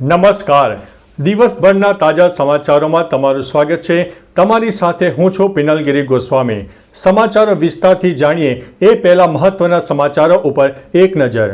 નમસ્કાર. દિવસભરના તાજા સમાચારોમાં તમારું સ્વાગત છે. તમારી સાથે હું છું પિનલગીરી ગોસ્વામી. સમાચારો વિસ્તારથી જાણીએ એ પહેલા મહત્વના સમાચારો ઉપર એક નજર.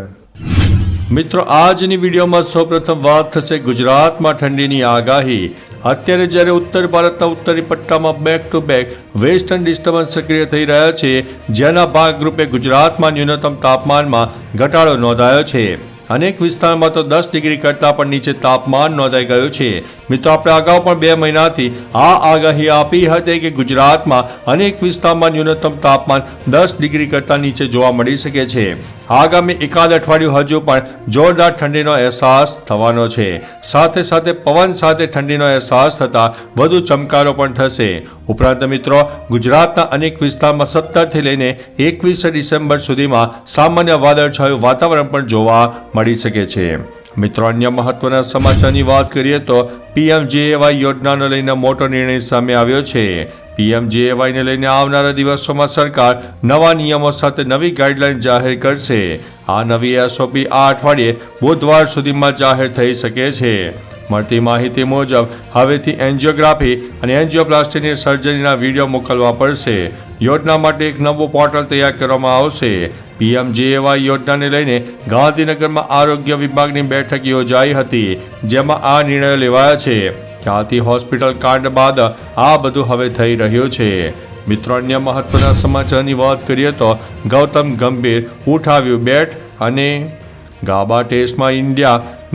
મિત્રો, આજની વિડીયોમાં સૌપ્રથમ વાત થશે ગુજરાતમાં ઠંડીની આગાહી. અત્યારે જ્યારે ઉત્તર ભારતના ઉત્તરી પટ્ટામાં back to back western disturbance સક્રિય થઈ રહ્યા છે, જેના ભાગરૂપે ગુજરાતમાં ન્યૂનતમ તાપમાનમાં ઘટાડો નોંધાયો છે. અનેક વિસ્તારમાં તો દસ ડિગ્રી કરતાં પણ નીચે તાપમાન નોંધાઈ ગયું છે. મિત્રો, આપણે અગાઉ પણ બે મહિનાથી આ આગાહી આપી હતી કે ગુજરાતમાં અનેક વિસ્તારમાં ન્યૂનતમ તાપમાન દસ ડિગ્રી કરતાં નીચે જોવા મળી શકે છે. આગામી એકાદ અઠવાડિયું હજુ પણ જોરદાર ઠંડીનો અહેસાસ થવાનો છે. સાથે સાથે પવન સાથે ઠંડીનો અહેસાસ થતાં વધુ ચમકારો પણ થશે. ઉપરાંત મિત્રો, ગુજરાતના અનેક વિસ્તારમાં સત્તરથી લઈને એકવીસ ડિસેમ્બર સુધીમાં સામાન્ય વાદળછાયું વાતાવરણ પણ જોવા મળી શકે છે. મિત્રો, અન્ય મહત્વના સમાચારની વાત કરીએ તો પીએમજીએવાય યોજનાને લઈને મોટો નિર્ણય સામે આવ્યો છે. પીએમજીએવાયને લઈને આવનારા દિવસોમાં સરકાર નવા નિયમો સાથે નવી ગાઈડલાઈન જાહેર કરશે. આ નવી એસઓપી આ અઠવાડિયે બુધવાર સુધીમાં જાહેર થઈ શકે છે. મળતી માહિતી મુજબ, હવેથી એન્જિયોગ્રાફી અને એન્જિયોપ્લાસ્ટીની સર્જરીના વીડિયો મોકલવા પડશે. યોજના માટે એક નવું પોર્ટલ તૈયાર કરવામાં આવશે. પીએમજીએવાય યોજનાને લઈને ગાંધીનગરમાં આરોગ્ય વિભાગની બેઠક યોજાઈ હતી, જેમાં આ નિર્ણયો લેવાયા છે. ખ્યાતિ હોસ્પિટલ કાંડ બાદ આ બધું હવે થઈ રહ્યું છે. મિત્રો, અન્ય મહત્વના સમાચારની વાત કરીએ તો, ગૌતમ ગંભીર ઉઠાવ્યું બેટ અને ગાબા ટેસ્ટમાં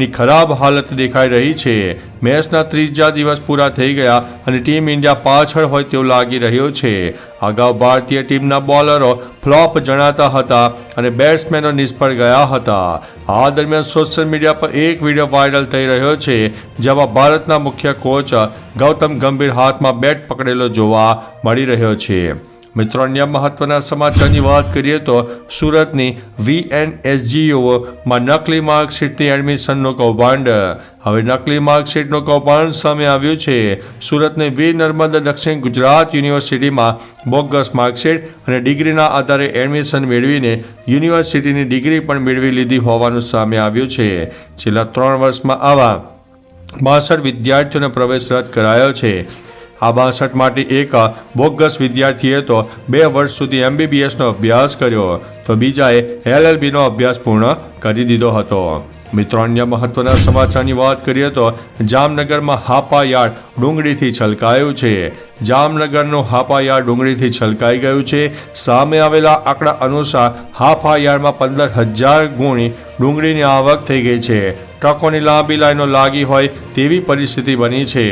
ઇન્ડિયાની ખરાબ હાલત દેખાઈ રહી છે. મેચના ત્રીજા દિવસ પૂરા થઈ ગયા અને ટીમ ઇન્ડિયા પાછળ હોય તેવું લાગી રહ્યું છે. અગાઉ ભારતીય ટીમના બોલરો ફ્લોપ જણાતા હતા અને બેટ્સમેનો નિષ્ફળ ગયા હતા. આ દરમિયાન સોશિયલ મીડિયા પર એક વીડિયો વાયરલ થઈ રહ્યો છે, જેમાં ભારતના મુખ્ય કોચ ગૌતમ ગંભીર હાથમાં બેટ પકડેલો જોવા મળી રહ્યો છે. મિત્રો, અન્ય મહત્વના સમાચારની વાત કરીએ તો સુરતની વીએનએસજીયુમાં નકલી માર્કશીટની એડમિશનનું કૌભાંડ. હવે નકલી માર્કશીટનું કૌભાંડ સામે આવ્યું છે. સુરતની વી નર્મદા દક્ષિણ ગુજરાત યુનિવર્સિટીમાં બોગસ માર્કશીટ અને ડિગ્રીના આધારે એડમિશન મેળવીને યુનિવર્સિટીની ડિગ્રી પણ મેળવી લીધી હોવાનું સામે આવ્યું છે. છેલ્લા ત્રણ વર્ષમાં આવા બાસઠ વિદ્યાર્થીઓને પ્રવેશ રદ કરાયો છે. આ બાસઠમાંથી એક બોગસ વિદ્યાર્થીએ તો બે વર્ષ સુધી એમબીબીએસનો અભ્યાસ કર્યો. તો બીજાએ એલએલબીનો અભ્યાસ પૂર્ણ કરી દીધો હતો. મિત્રો, અન્ય મહત્વના સમાચારની વાત કરીએ તો જામનગરમાં હાપા યાર્ડ ડુંગળીથી છલકાયું છે. જામનગરનું હાપા યાર્ડ ડુંગળીથી છલકાઈ ગયું છે. સામે આવેલા આંકડા અનુસાર હાપા યાર્ડમાં પંદર હજાર ગુણી ડુંગળીની આવક થઈ ગઈ છે. ટ્રકોની લાંબી લાઈનો લાગી હોય તેવી પરિસ્થિતિ બની છે.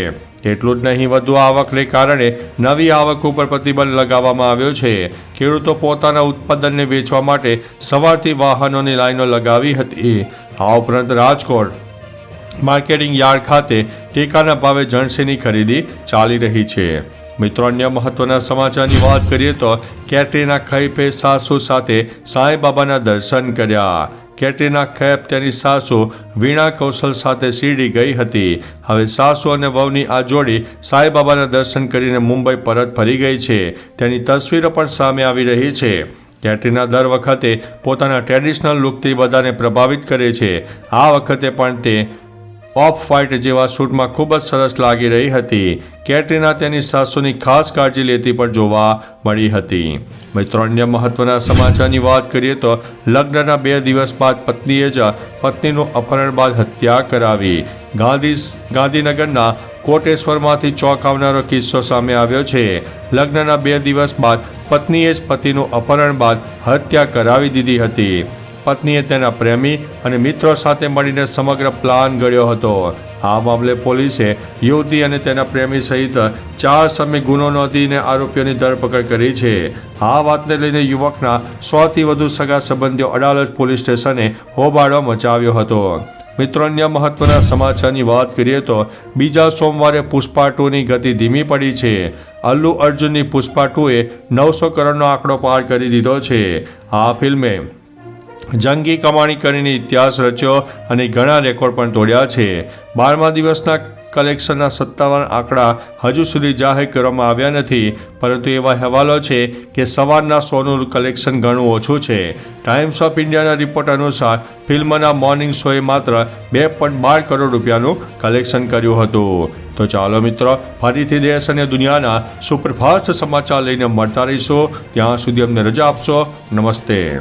એટલું જ નહીં, વધુ આવકને કારણે નવી આવક ઉપર પ્રતિબંધ લગાવવામાં આવ્યો છે. ખેડૂતો પોતાના ઉત્પાદનને વેચવા માટે સવારથી વાહનોની લાઈનો લગાવી હતી. આ ઉપરાંત રાજકોટ માર્કેટિંગ યાર્ડ ખાતે ટેકાના ભાવે જણસીની ખરીદી ચાલી રહી છે. મિત્રો, અન્ય મહત્વના સમાચારની વાત કરીએ તો કેટરીના ખૈફે સાસુ સાથે સાંઈબાબાના દર્શન કર્યા. કેટરીના કૈફ તેની સાસુ વીણા કૌશલ સાથે શિરડી ગઈ હતી. હવે સાસુ અને વહુની આ જોડી સાંઈબાબાના દર્શન કરીને મુંબઈ પરત ફરી ગઈ છે. તેની તસવીરો પણ સામે આવી રહી છે. કેટરીના દર વખતે પોતાના ટ્રેડિશનલ લુકથી બધાને પ્રભાવિત કરે છે. આ વખતે પણ તે ઓફ વ્હાઇટ જેવા સૂટમાં ખૂબ જ સરસ લાગી રહી હતી. કેટરીના તેની સાસુની ખાસ કાળજી લેતી પણ જોવા મળી હતી. મિત્રો, અન્ય મહત્વના સમાચારની વાત કરીએ તો લગ્નના બે દિવસ બાદ પત્નીએ જ પત્નીનું અપહરણ બાદ હત્યા કરાવી. ગાંધી ગાંધીનગરના કોટેશ્વરમાંથી ચોંકાવનારો કિસ્સો સામે આવ્યો છે. લગ્નના બે દિવસ બાદ પત્નીએ જ પતિનું અપહરણ બાદ હત્યા કરાવી દીધી હતી. પત્નીએ તેના પ્રેમી અને મિત્રો સાથે મળીને સમગ્ર પ્લાન ઘડ્યો હતો. આ મામલે પોલીસે યુવતી અને તેના પ્રેમી સહિત ચાર સમય ગુનો નોંધીને આરોપીઓની ધરપકડ કરી છે. આ વાતને લઈને યુવકના સોથી વધુ સગા સંબંધીઓ અડાલજ પોલીસ સ્ટેશને હોબાળો મચાવ્યો હતો. મિત્રો, અન્ય મહત્વના સમાચારની વાત કરીએ તો બીજા સોમવારે પુષ્પા ટુની ગતિ ધીમી પડી છે. અલ્લુ અર્જુનની પુષ્પા ટુએ નવસો કરોડનો આંકડો પાર કરી દીધો છે. આ ફિલ્મે જંગી કમાણી કરીને ઇતિહાસ રચ્યો અને ઘણા રેકોર્ડ પણ તોડ્યા છે. બારમા દિવસના કલેક્શનના સત્તાવન આંકડા હજુ સુધી જાહેર કરવામાં આવ્યા નથી, પરંતુ એવા અહેવાલો છે કે સવારના શોનું કલેક્શન ઘણું ઓછું છે. ટાઈમ્સ ઓફ ઇન્ડિયાના રિપોર્ટ અનુસાર, ફિલ્મના મોર્નિંગ શોએ માત્ર બે પોઈન્ટ બાર કરોડ રૂપિયાનું કલેક્શન કર્યું હતું. તો ચાલો મિત્રો, ફરીથી દેશ અને દુનિયાના સુપરફાસ્ટ સમાચાર લઈને મળતા રહીશું. ત્યાં સુધી અમને રજા આપશો. નમસ્તે.